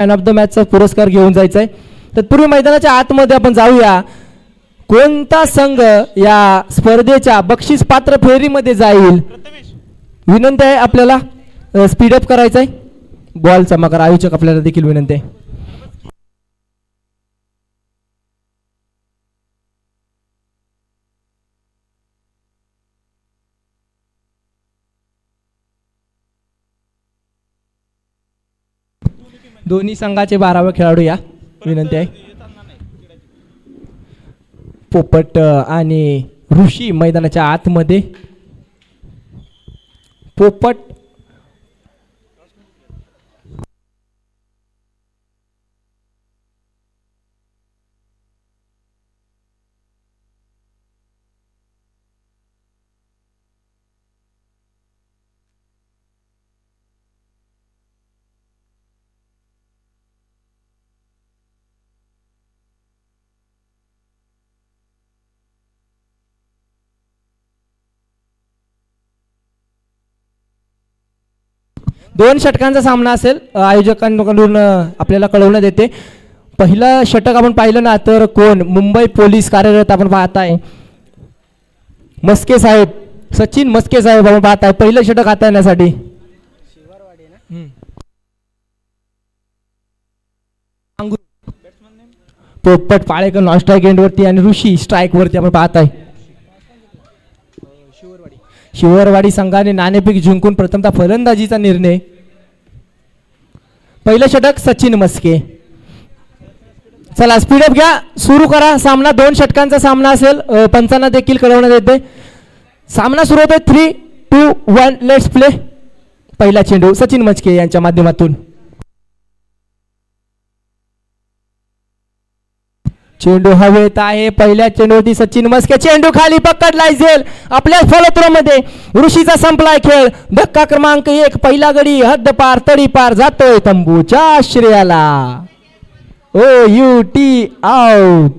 Man of the मॅचचा पुरस्कार घेऊन जायचा आहे तत्पूर्वी मैदानाच्या आतमध्ये आपण जाऊया. कोणता संघ या स्पर्धेच्या बक्षीस पात्र फेरीमध्ये जाईल? विनंती आहे आपल्याला. स्पीडअप करायचं आहे बॉल जमा करा आयोजक आपल्याला देखील विनंती आहे. दोन्ही संघाचे बारावे खेळाडू या. विनंती आहे. पोपट आणि ऋषी मैदानाच्या आतमध्ये. पोपट दोन षटकांचा सामना असेल आयोजकांकडून आपल्याला कळवण्यात येते. पहिलं षटक आपण पाहिलं ना तर कोण? मुंबई पोलीस कार्यरत आपण पाहताय. मस्के साहेब सचिन मस्के साहेब आपण पाहताय. पहिलं षटक हाताळण्यासाठी येण्यासाठी. पोपट पाळेकर नॉन स्ट्राईक एंडवरती आणि ऋषी स्ट्राईक वरती आपण पाहताय. शिवरवाडी संघाने नाणेफेक जिंकून प्रथमतः फलंदाजीचा निर्णय. पहिलं षटक सचिन मस्के चला स्पीडअप घ्या. सुरू करा सामना. दोन षटकांचा सामना असेल. पंचांना देखील कळवण्यात येते. सामना सुरू होतोय. Three two one let's play पहिला चेंडू सचिन मचके यांच्या माध्यमातून. चेंडू हवेत आहे. पहिल्या चेंडूवरती सचिन मस्के. चेंडू खाली पकडलाय झेल आपल्या फलत्रोमध्ये ऋषीचा संपलाय खेळ. धक्का क्रमांक एक पहिला गडी हद्द पार तडी पार जातोय तंबूच्या आश्रयाला. O U T out.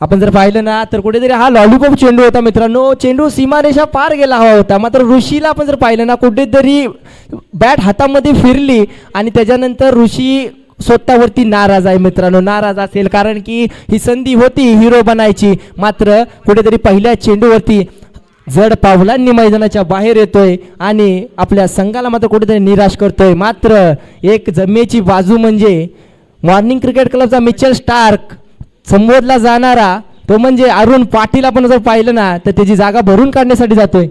आपण जर पाहिलं ना तर कुठेतरी हा लॉलीपॉप चेंडू होता मित्रांनो. चेंडू सीमारेषा पार गेला हवा होता. मात्र ऋषीला आपण जर पाहिलं ना कुठेतरी बॅट हातामध्ये फिरली आणि त्याच्यानंतर ऋषी स्वतःवरती नाराज आहे मित्रांनो. नाराज असेल कारण की ही संधी होती हिरो बनायची. मात्र कुठेतरी पहिल्या चेंडूवरती जड पावलांनी मैदानाच्या बाहेर येतोय आणि आपल्या संघाला मात्र कुठेतरी निराश करतोय. मात्र एक जमेची बाजू म्हणजे मॉर्निंग क्रिकेट क्लबचा मिचल स्टार्क. संबोधला जाणारा तो म्हणजे अरुण पाटील आपण जर पाहिलं ना तर त्याची जागा भरून काढण्यासाठी जातोय.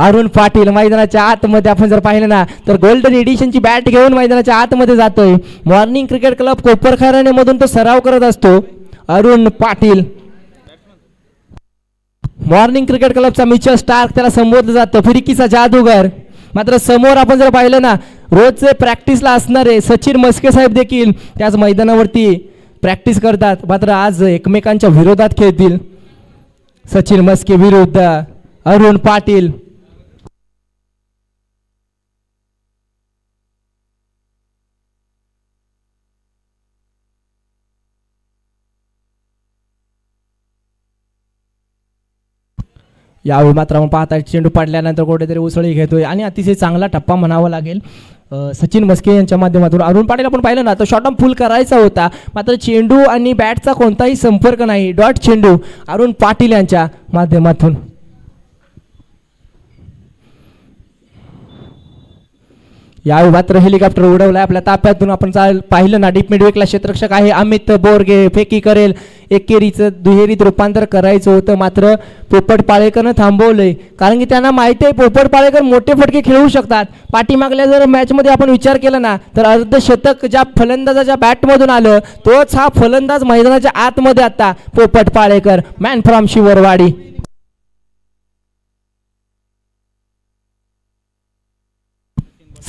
अरुण पाटील मैदानाच्या आतमध्ये आपण जर पाहिलं ना तर गोल्डन एडिशनची बॅट घेऊन मैदानाच्या आतमध्ये जातोय. मॉर्निंग क्रिकेट क्लब कोपरखाराने मधून तो सराव करत असतो. अरुण पाटील. मॉर्निंग क्रिकेट क्लबचा मिचर स्टार्क त्याला संबोधलं जातं. फिरकीचा जादूगर. मात्र समोर आपण जर पाहिलं ना रोजचे प्रॅक्टिसला असणारे सचिन मस्के साहेब देखील त्याच मैदानावरती प्रॅक्टिस करतात. मात्र आज एकमेकांच्या विरोधात खेळतील. सचिन मस्के विरुद्ध. अरुण पाटील. यावेळी मात्र आपण पाहता चेंडू पडल्यानंतर कुठेतरी उसळी घेतोय. आणि अतिशय चांगला टप्पा म्हणावा लागेल. सचिन मस्के यांच्या माध्यमातून अरुण पाटील आपण पाहिलं ना तर शॉर्ट ऑन फुल करायचा होता. मात्र चेंडू आणि बॅटचा कोणताही संपर्क नाही. डॉट चेंडू अरुण पाटील यांच्या माध्यमातून. या मात्र हेलिकॉप्टर उडवलाय. आपल्या ताफ्यातून आपण चाल पाहिलं ना डीप मिडवेकला क्षेत्ररक्षक आहे अमित बोरगे फेकी करेल एकेरीचं दुहेरीत रूपांतर करायचं होतं मात्र पोपट पाळेकरनं थांबवलंय. कारण की त्यांना माहिती आहे पोपट पाळेकर मोठे फटके खेळू शकतात. पाठीमागल्या जर मॅचमध्ये आपण विचार केला ना तर अर्धशतक ज्या फलंदाजाच्या बॅटमधून आलं तोच हा फलंदाज मैदानाच्या आतमध्ये आता पोपट पाळेकर. मॅन फ्रॉम शिवरवाडी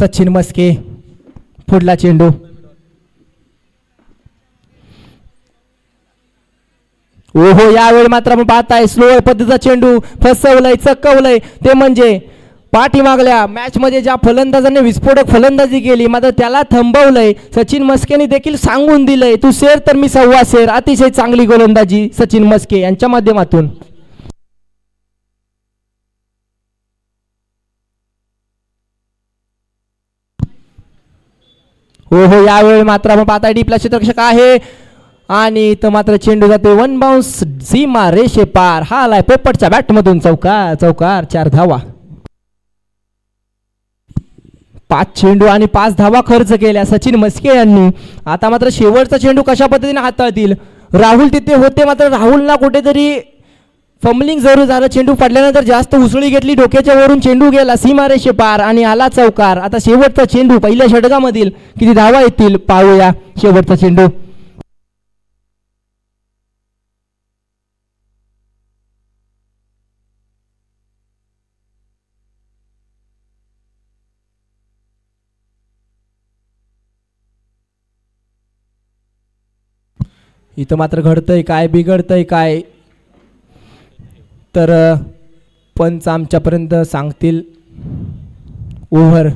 सचिन मस्के पुढला चेंडू. ओहो यावेळी मात्र आपण पाहताय स्लो पद्धतीचा चेंडू फसवलंय चकवलंय. ते म्हणजे पाठीमागल्या मॅचमध्ये ज्या फलंदाजाने विस्फोटक फलंदाजी केली मात्र त्याला थांबवलंय. सचिन मस्केने देखील सांगून दिलंय तू शेर तर मी सव्वा शेर अतिशय चांगली गोलंदाजी सचिन मस्के यांच्या माध्यमातून. हो हो यावेळी मात्र आपण पाहता डीपला क्षेत्ररक्षक आहे. आणि इथं मात्र चेंडू जाते वन बाउन्स सीमा रेषे पार. हा आलाय पोपटच्या बॅटमधून चौकार चौकार चार धावा. पाच चेंडू आणि पाच धावा खर्च केल्या सचिन मस्के यांनी. आता मात्र शेवटचा चेंडू कशा पद्धतीने हाताळतील? राहुल तिथे होते मात्र राहुलला कुठेतरी फंबलिंग जरूर झालं. चेंडू पडल्यानंतर जास्त उसळी घेतली. डोक्याच्या वरून चेंडू गेला. सीमारेषे पार आणि आला चौकार. आता शेवटचा चेंडू पहिल्या षटकामधील किती धावा येतील पाहूया शेवटचा चेंडू. इथं मात्र घडतंय काय बिघडतंय काय? तर पंच आमच्यापर्यंत सांगतील. ओव्हर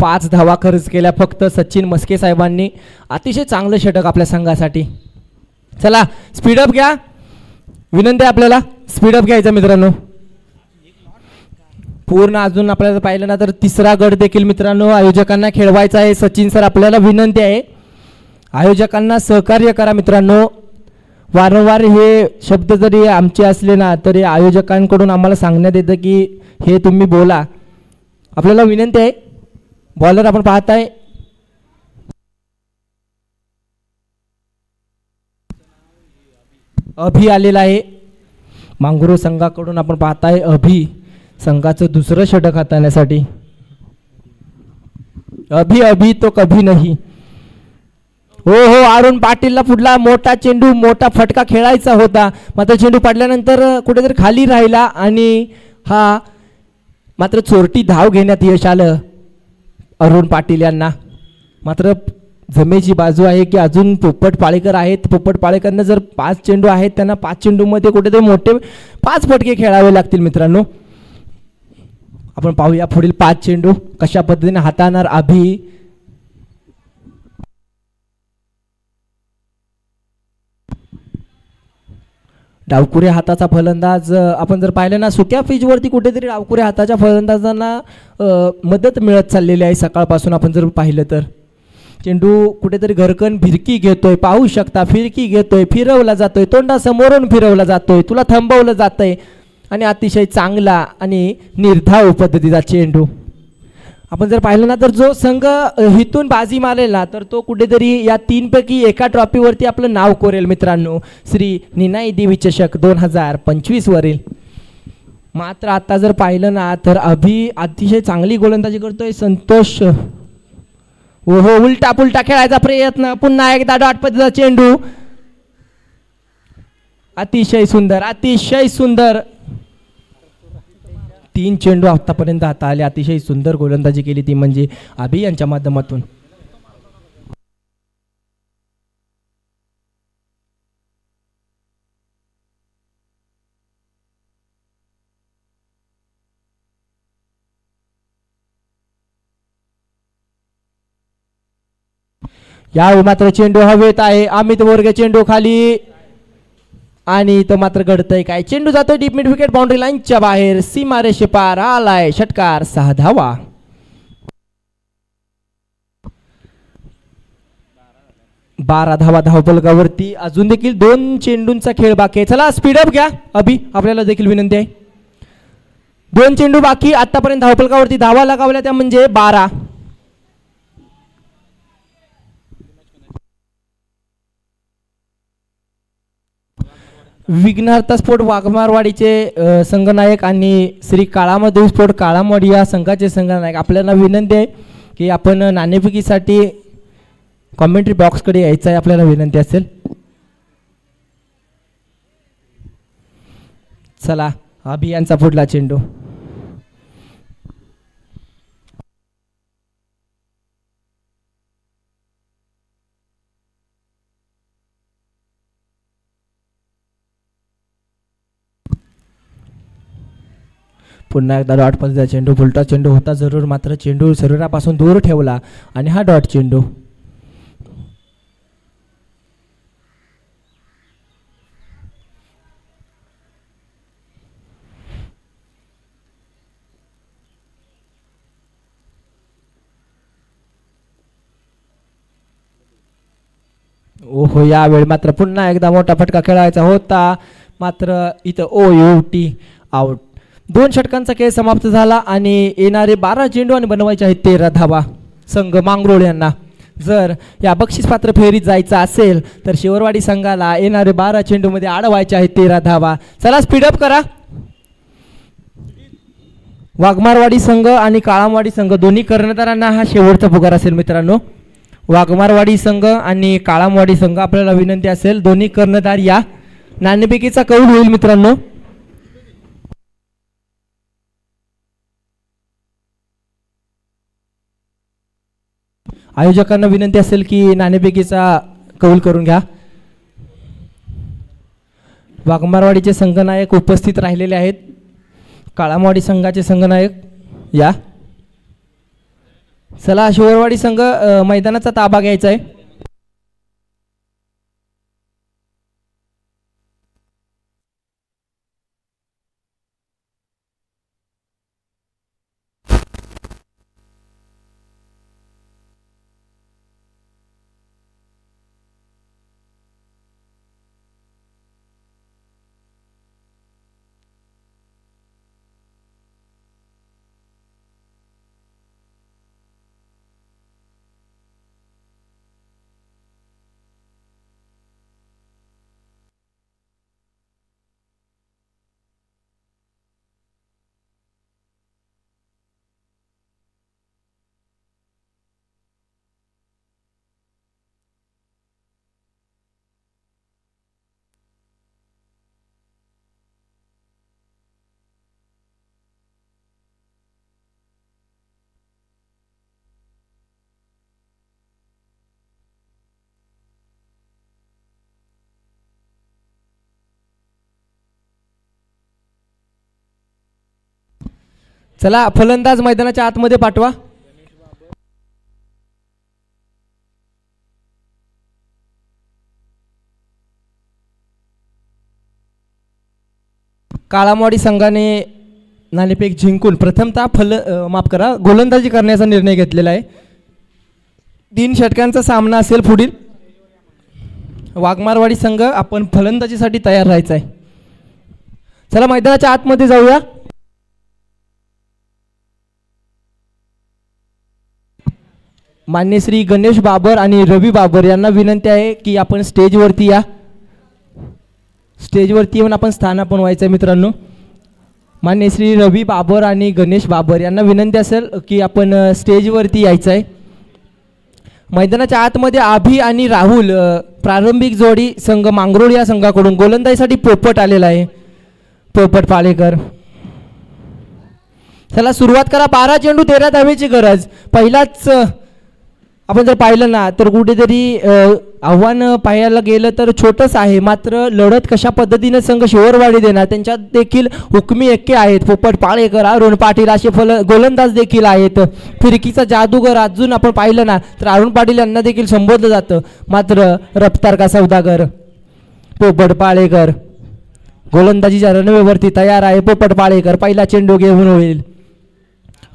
पाच धावा खर्च केल्या फक्त सचिन मस्के साहेबांनी. अतिशय चांगलं षटक आपल्या संघासाठी. चला स्पीडअप घ्या. विनंती आहे आपल्याला. स्पीडअप घ्यायचं मित्रांनो. पूर्ण अजून आपल्याला पाहिलं ना तर तिसरा गट देखील मित्रांनो आयोजकांना खेळवायचा आहे. सचिन सर आपल्याला विनंती आहे. आयोजकांना सहकार्य करा मित्रांनो. वारंवार हे शब्द जरी आमचे असले ना तरी आयोजकांकडून आम्हाला सांगण्यात येतं की हे तुम्ही बोला. आपल्याला विनंती आहे. बॉलर आपण पाहत आहे अभि आलेला आहे. मांगुरो संघाकडून आपण पाहताय अभि. संघाचं दुसरं षटक हाताळण्यासाठी. अभी अभी तो कभी नाही. हो हो अरुण पाटीलला पुढला मोठा चेंडू मोठा फटका खेळायचा होता. मात्र चेंडू पडल्यानंतर कुठेतरी खाली राहिला आणि हा मात्र चोरटी धाव घेण्यात यश आलं अरुण पाटील यांना. मात्र जमेची बाजू आहे की अजून पोपट पाळेकर आहेत. पोपट पाळेकरनं जर पाच चेंडू आहेत त्यांना पाच चेंडूमध्ये कुठेतरी मोठे पाच फटके खेळावे लागतील मित्रांनो. आपण पाहूया पुढील पाच चेंडू कशा पद्धतीने हाताळणार अभि. डावकुरे हाताचा फलंदाज आपण जर पाहिलं ना सुक्या फिजवरती कुठेतरी डावकुरे हाताच्या फलंदाजांना मदत मिळत चाललेली आहे सकाळपासून आपण जर पाहिलं तर. चेंडू कुठेतरी घरकन फिरकी घेतोय पाहू शकता फिरकी घेतोय फिरवला जातोय तोंडासमोरून फिरवला जातोय तुला थांबवलं जातंय. आणि अतिशय चांगला आणि निर्धाव पद्धतीचा चेंडू. आपण जर पाहिलं ना तर जो संघ अ, हिथून बाजी मारेल ना तर तो कुठेतरी या तीनपैकी एका ट्रॉफीवरती आपलं नाव कोरेल मित्रांनो. श्री निनाई देवी चषक दोन हजार पंचवीसवरील मात्र आता जर पाहिलं ना तर अभि अतिशय चांगली गोलंदाजी करतोय संतोष. हो हो उलटा पुलटा खेळायचा प्रयत्न. पुन्हा एकदा डॉट पद्धतीचा चेंडू. अतिशय सुंदर अतिशय सुंदर. तीन चेंडू आत्तापर्यंत हाता आले. अतिशय सुंदर गोलंदाजी केली ती म्हणजे अभि यांच्या माध्यमातून. या मात्र चेंडू हवेत आहे. अमित बोरगे चेंडू खाली. आणि इथं मात्र घडतंय काय? चेंडू जातोय डीप मिड विकेट बाउंड्री लाईनच्या बाहेर. सीमा पार आलाय षटकार सहा धावा. बारा धावा धावपलकावरती अजून देखील दोन चेंडूंचा खेळ बाकी आहे. चला स्पीडअप घ्या. अभि आपल्याला देखील विनंती आहे. दोन चेंडू बाकी आतापर्यंत धावपलकावरती धावा लगावल्या त्या म्हणजे बारा. विघ्नहर्ता स्फोट वाघमारवाडीचे संघनायक आणि श्री काळामदेव स्फोट काळामवाडी या संघाचे संघनायक. आपल्याला विनंती आहे की आपण नाणेफिकीसाठी कॉमेंट्री बॉक्सकडे यायचं आहे आपल्याला विनंती असेल. चला अभियानचा पुढला चेंडू. पुन्हा एकदा डॉट पद्धतीचा चेंडू फुलटा चेंडू होता जरूर मात्र चेंडू शरीरापासून दूर ठेवला आणि हा डॉट चेंडू. ओहो यावेळी मात्र पुन्हा एकदा मोठा फटका खेळायचा होता. मात्र इथं ओ यू टी आउट दोन षटकांचा खेळ समाप्त झाला आणि येणारे बारा चेंडू आणि बनवायचे आहेत तेरा धावा. संघ मांगरोळ यांना. जर या बक्षीसपात्र फेरीत जायचं असेल तर शिवरवाडी संघाला येणारे बारा चेंडूमध्ये अडवायचे आहेत तेरा धावा. चला स्पीडअप करा. वाघमारवाडी संघ आणि काळामवाडी संघ दोन्ही कर्णधारांना हा शेवटचा पुकार असेल मित्रांनो. वाघमारवाडी संघ आणि काळामवाडी संघ आपल्याला विनंती असेल दोन्ही कर्णधार या. नाणेपेकीचा कौल होईल मित्रांनो. आयोजकांना विनंती असेल की नाणेपेकीचा कौल करून घ्या. वाघमारवाडीचे संघनायक उपस्थित राहिलेले आहेत. काळामवाडी संघाचे संघनायक या. चला शिवरवाडी संघ मैदानाचा ताबा घ्यायचा आहे. चला फलंदाज मैदानाच्या आतमध्ये पाठवा. काळामवाडी संघाने नाणेफेक जिंकून प्रथमतः फल माफ करा गोलंदाजी करण्याचा निर्णय घेतलेला आहे. तीन षटकांचा सामना असेल पुढील. वाघमारवाडी संघ आपण फलंदाजीसाठी तयार राहायचा आहे चला मैदानाच्या आतमध्ये जाऊया. मान्य श्री गणेश बाबर आणि रवी बाबर यांना विनंती आहे की आपण स्टेजवरती या. स्टेजवरती येऊन आपण स्थानापन्न व्हायचं आहे मित्रांनो. मान्य श्री रवी बाबर आणि गणेश बाबर यांना विनंती असेल की आपण स्टेजवरती यायचं आहे. मैदानाच्या आतमध्ये आभी आणि राहुल प्रारंभिक जोडी संघ मांगरोळ या संघाकडून गोलंदाजीसाठी पोपट आलेला आहे. पोपट पाळेकर. चला सुरुवात करा. बारा चेंडू तेरा धावेची गरज. पहिलाच आपण जर पाहिलं ना तर कुठेतरी आव्हान पाहायला गेलं तर छोटंच आहे. मात्र लढत कशा पद्धतीनं संघ शिवरवाडी देणार त्यांच्यात देखील हुकमी एक्के आहेत. पोपट पाळेकर अरुण पाटील असे फल गोलंदाज देखील आहेत. फिरकीचा जादूगर अजून आपण पाहिलं ना तर अरुण पाटील यांना देखील संबोधलं जातं. मात्र रफ्तार का सौदागर पोपट पाळेकर. गोलंदाजीच्या रणवेवरती तयार आहे पोपट पाळेकर. पहिला चेंडू घेऊन होईल.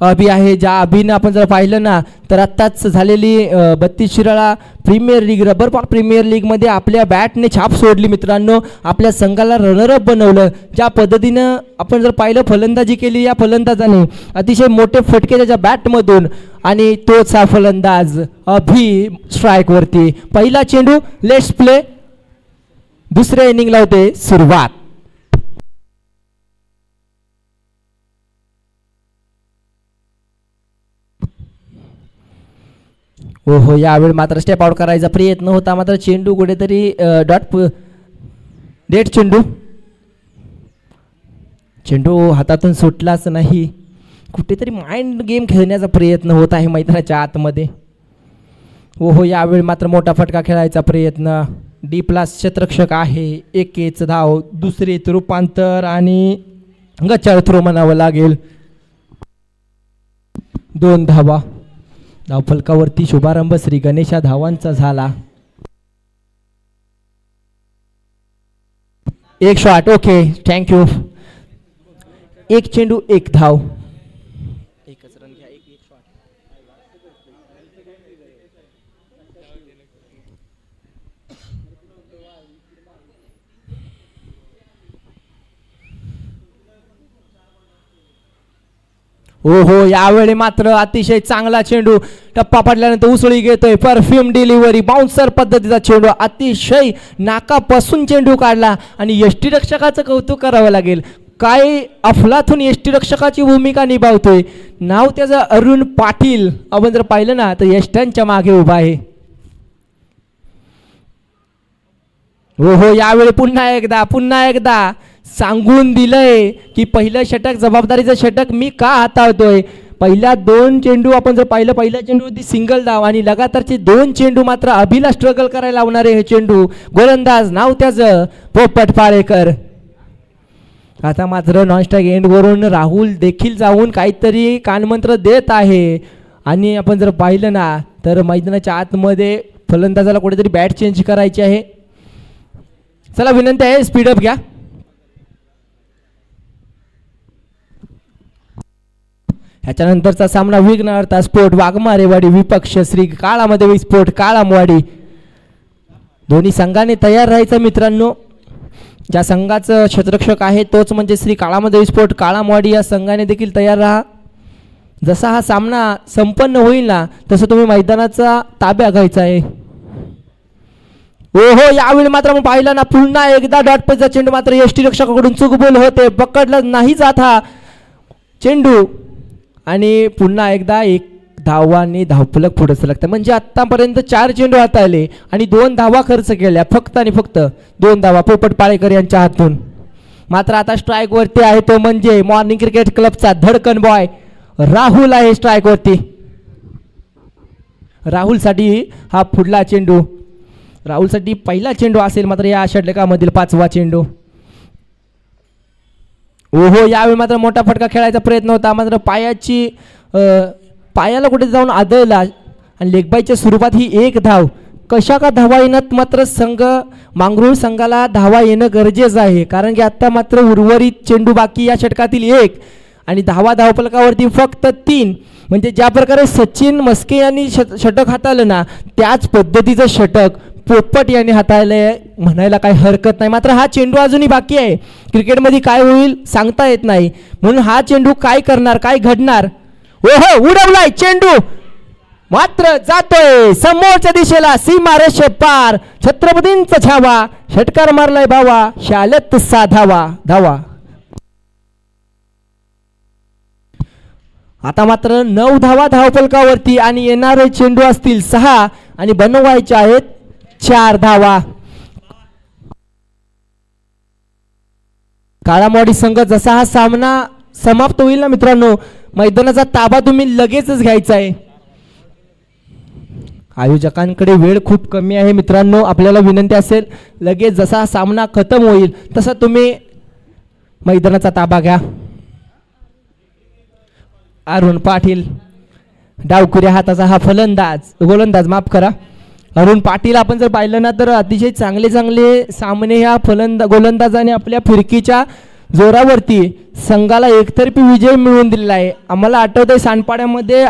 अभि आहे ज्या अभिनं आपण जर पाहिलं ना तर आत्ताच झालेली बत्तीस शिराळा प्रीमियर लीग रबर पॉक प्रीमियर लीगमध्ये आपल्या बॅटने छाप सोडली मित्रांनो. आपल्या संघाला रनरअप बनवलं. ज्या पद्धतीनं आपण जर पाहिलं फलंदाजी केली या फलंदाजाने. अतिशय मोठे फटके त्याच्या बॅटमधून आणि तोच हा फलंदाज अभि स्ट्राईकवरती पहिला चेंडू लेट्स प्ले दुसऱ्या इनिंगला होते सुरुवात. हो हो यावेळी मात्र स्टेप आउट करायचा प्रयत्न होता. मात्र चेंडू कुठेतरी डॉट डेट चेंडू. चेंडू हातातून सुटलाच नाही. कुठेतरी माइंड गेम खेळण्याचा प्रयत्न होत आहे मैत्राच्या आतमध्ये. हो हो यावेळी मात्र मोठा फटका खेळायचा प्रयत्न. डी प्लास क्षेत्रक्षक आहे. एकेच धाव दुसरीत रूपांतर आणि गच्चाळ थ्रो म्हणावं लागेल. दोन धावा. धावफलकावरती शुभारंभ श्री गणेशा धावांचा झाला. एक शॉट ओके थँक्यू एक चेंडू एक धाव एकच रन घ्या एक एक शॉट हो हो यावेळी मात्र अतिशय चांगला चेंडू टप्पा पडल्यानंतर उसळी घेतोय. परफ्यूम डिलिव्हरी बाउन्सर पद्धतीचा चेंडू अतिशय नाकापासून चेंडू काढला आणि यष्टी रक्षकाचं कौतुक करावं लागेल. काय अफलातून यष्टी रक्षकाची भूमिका निभावतोय? नाव त्याचं अरुण पाटील. आपण जर पाहिलं ना तर यष्ट्यांच्या मागे उभा आहे. हो हो यावेळी पुन्हा एकदा पुन्हा एकदा. सांगून दिलंय की पहिलं षटक जबाबदारीचं षटक मी का हाताळतोय? पहिल्या दोन चेंडू आपण जर पाहिलं पहिला चेंडू होती सिंगल धाव आणि लगातारचे दोन चेंडू मात्र अभिला स्ट्रगल करायला लावणारे हे चेंडू. गोलंदाज नाव त्याचं पोपट पाळेकर. आता मात्र नॉनस्टॅक एंडवरून राहुल देखील जाऊन काहीतरी कानमंत्र देत आहे. आणि आपण जर पाहिलं ना तर मैदानाच्या आतमध्ये फलंदाजाला कुठेतरी बॅट चेंज करायची आहे. चला विनंती आहे स्पीडअप घ्या. ह्याच्यानंतरचा सामना विघ्न अर्था स्फोट वाघमारेवाडी विपक्ष श्री काळामध्ये विस्फोट काळामवाडी. दोन्ही संघाने तयार राहायचं मित्रांनो. ज्या संघाचं क्षेत्ररक्षक आहे तोच म्हणजे श्री काळामध्ये विस्फोट काळामवाडी या संघाने देखील तयार राहा. जसा हा सामना संपन्न होईल ना तसं तुम्ही मैदानाचा ताब्या घ्यायचा आहे. हो हो यावेळी मात्र मग पाहिलं ना पुन्हा एकदा डॉट पेचा चेंडू मात्र यष्टी रक्षकाकडून चूक बोल होते. पकडला नाही जात हा चेंडू. आणि पुन्हा एकदा एक धावांनी धावफलक पुढे सरकतं. म्हणजे आत्तापर्यंत चार चेंडू हाता आले आणि दोन धावा खर्च केल्या. फक्त आणि फक्त दोन धावा. पोपट पाळेकर यांच्या हातून. मात्र आता स्ट्राईकवरती आहे तो म्हणजे मॉर्निंग क्रिकेट क्लबचा धडकन बॉय राहुल आहे स्ट्राईकवरती राहुलसाठी हा पुढला चेंडू. राहुलसाठी पहिला चेंडू असेल मात्र या षटकामधील पाचवा चेंडू. ओहो यावेळी मात्र मोठा फटका खेळायचा प्रयत्न होता. मात्र पायाची पायाला कुठे जाऊन आदळला. आणि लेगबाईच्या स्वरूपात ही एक धाव. कशा का धावा येण्यात मात्र संघ मांगरूळ संघाला धावा येणं गरजेचं आहे. कारण की आत्ता मात्र उर्वरित चेंडू बाकी या षटकातील एक. आणि धावा धावपलकावरती फक्त तीन. म्हणजे ज्या प्रकारे सचिन मस्के यांनी शत षटक हाताळलं ना त्याच पद्धतीचं षटक. पोपट यांनी हाताळलं म्हणायला काही हरकत नाही. मात्र हा चेंडू अजूनही बाकी आहे. क्रिकेटमध्ये काय होईल सांगता येत नाही. म्हणून हा चेंडू काय करणार काय घडणार? ओहो उडवलाय चेंडू. मात्र जातोय. समोरच्या दिशेला सीमारेष पार. छत्रपतींचा छावा. षटकार मारलाय बावा शालत साधावा. धावा. आता मात्र नऊ धावा धावफलकावरती आणि येणारे चेंडू असतील सहा आणि बनवायचे आहेत चार धावा. काळामोडी संघ जसा हा सामना समाप्त होईल ना मित्रांनो मैदानाचा ताबा तुम्ही लगेचच घ्यायचा आहे. आयोजकांकडे वेळ खूप कमी आहे मित्रांनो आपल्याला विनंती असेल लगेच जसा हा सामना खतम होईल तसा तुम्ही मैदानाचा ताबा घ्या. अरुण पाटील डावकुऱ्या हाताचा हा फलंदाज गोलंदाज माफ करा. अरुण पाटील आपण जर पाहिलं ना तर अतिशय चांगले चांगले सामने ह्या फलंदा गोलंदाजाने आपल्या फिरकीच्या जोरावरती संघाला एकतर्फी विजय मिळवून दिलेला आहे. आम्हाला आठवतं आहे सांडपाड्यामध्ये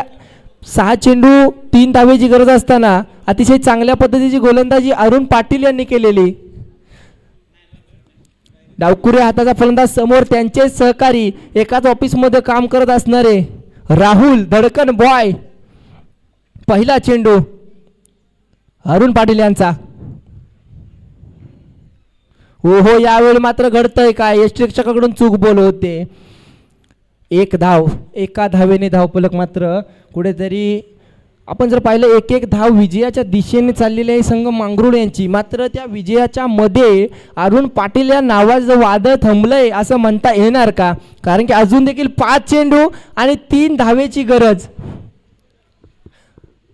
सहा चेंडू तीन धावेची गरज असताना अतिशय चांगल्या पद्धतीची गोलंदाजी अरुण पाटील यांनी केलेली. डावकुरे हाताचा फलंदाज समोर त्यांचे सहकारी एकाच ऑफिसमध्ये काम करत असणारे राहुल धडकन बॉय. पहिला चेंडू अरुण पाटील यांचा. हो हो यावेळी मात्र घडतंय काय? यश शिक्षकाकडून चूक बोल होते. एक धाव एका धावेने धावपलक मात्र कुठेतरी आपण जर पाहिलं एक एक धाव विजयाच्या दिशेने चाललेली आहे संघ मांगरूळ यांची. मात्र त्या विजयाच्या मध्ये अरुण पाटील या नावाचं वादळ थांबलंय असं म्हणता येणार का? कारण की अजून देखील पाच चेंडू आणि तीन धावेची गरज.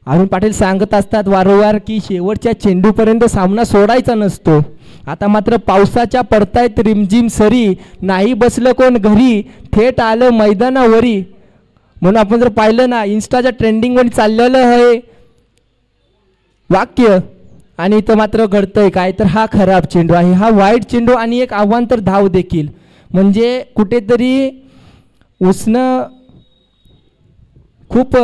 अरुण पाटील सांगत असतात वारंवार की शेवटच्या चेंडूपर्यंत सामना सोडायचा नसतो. आता मात्र पावसाच्या पडतायत रिमझिम सरी नाही बसलं कोण घरी थेट आलं मैदानावरी. म्हणून आपण जर पाहिलं ना इन्स्टाच्या ट्रेंडिंगवर चाललेलं आहे. वाक्य. आणि इथं मात्र घडतंय काय तर हा खराब चेंडू आहे. हा वाईट चेंडू आणि एक आव्हान तर धाव देखील. म्हणजे कुठेतरी उसनं खूप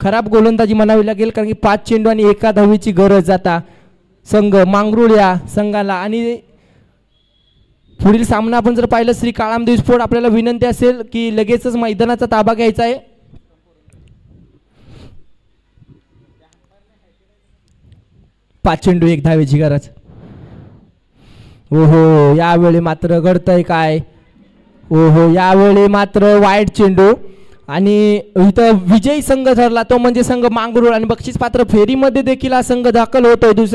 खराब गोलंदाजी म्हणावी लागेल कारण की पाच चेंडू आणि एका धावीची गरज जाता. संघ मांगरुळ या संघाला आणि पुढील सामना आपण जर पाहिलं श्री काळामदेव स्फोट आपल्याला विनंती असेल की लगेचच मैदानाचा ताबा घ्यायचा आहे. पाच चेंडू एक धावेची गरज. ओहो यावेळी मात्र घडतंय काय? ओहो यावेळी मात्र वाईट चेंडू. आणि इथं विजयी संघ ठरला तो म्हणजे संघ मांगरूळ आणि बक्षीस पात्र फेरीमध्ये देखील हा संघ दाखल होतोय. दुसरा